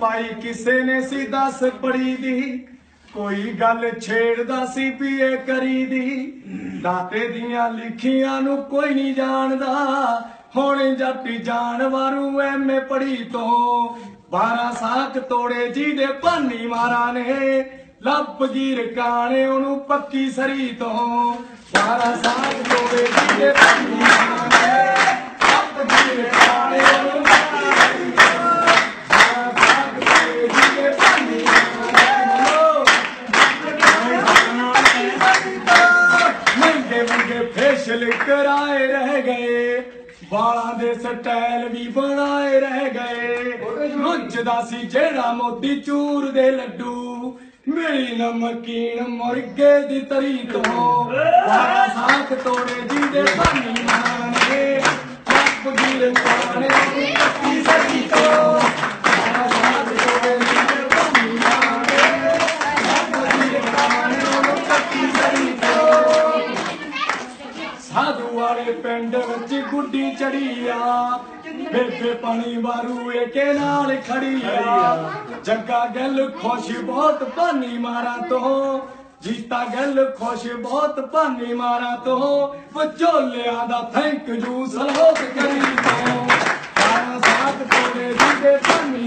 ਪਾਈ ਕਿਸੇ ਨੇ ਸੀ ਦੱਸ ਪੜੀ ਦੀ, ਕੋਈ ਗੱਲ ਛੇੜਦਾ ਸੀ ਪੀਏ ਕਰੀ ਦੀ। ਦਾਤੇ ਦੀਆਂ ਲਿਖੀਆਂ ਨੂੰ ਕੋਈ ਨਹੀਂ ਜਾਣਦਾ, ਹੁਣ ਜੱਟ ਜਾਨਵਰੂ ਐਵੇਂ ਪੜੀ ਤੋਂ। 12 ਸਾਖ ਤੋੜੇ ਜੀ ਦੇ ਭਾਨੀ ਮਾਰਾ ਨੇ, ਲੱਭ ਗੀਰ ਕਾਣੇ ਉਹਨੂੰ ਪੱਕੀ ਸਰੀ ਤੋਂ। 12 ਸਾਖ ਤੋੜੇ ਜੀ ਦੇ ਭਾਨੀ ਫੇਸ਼ਲ ਕਰਾਏ ਰਹਿ ਗਏ। ਵਾਲਾਂ ਦੇ ਸਟਾਈਲ ਵੀ ਬਣਾਏ ਰਹਿ ਗਏ। ਮੁੱਝਦਾ ਸੀ ਜਿਹੜਾ ਮੋਦੀ ਚੂਰ ਦੇ ਲੱਡੂ। ਮੇਰੀ ਨਮਕੀਨ ਮੁਰਗੇ ਦੀ ਤਰੀ ਤੋਂ ਵਾਰਾ ਸਾਖ ਤੋੜੇ ਜੀ ਦੇ ਭਾਨੀ ਵਾਲੇ ਪਿੰਡ ਵਿੱਚ ਗੁੱਡੀ ਚੜੀ ਆ। ਬੇਬੇ ਪਾਣੀ ਵਾਰੂ ਏ ਕੇ ਨਾਲ ਖੜੀ ਆ। ਜੱਗਾ ਗੱਲ ਖੁਸ਼ ਬਹੁਤ ਪਾਣੀ ਮਾਰਾ ਤੋਂ। ਜੀਤਾ ਗੱਲ ਖੁਸ਼ ਬਹੁਤ ਪਾਣੀ ਮਾਰਾ ਤੋਂ। ਵਿਚੋਲਿਆਂ ਦਾ ਥੈਂਕ ਯੂ ਸਲੋਕ ਕਰੀ ਤੋਂ। ਸਾਰਾ ਸਾਥ ਤੇਰੇ ਜੀ ਦੇ ਪਾਣੀ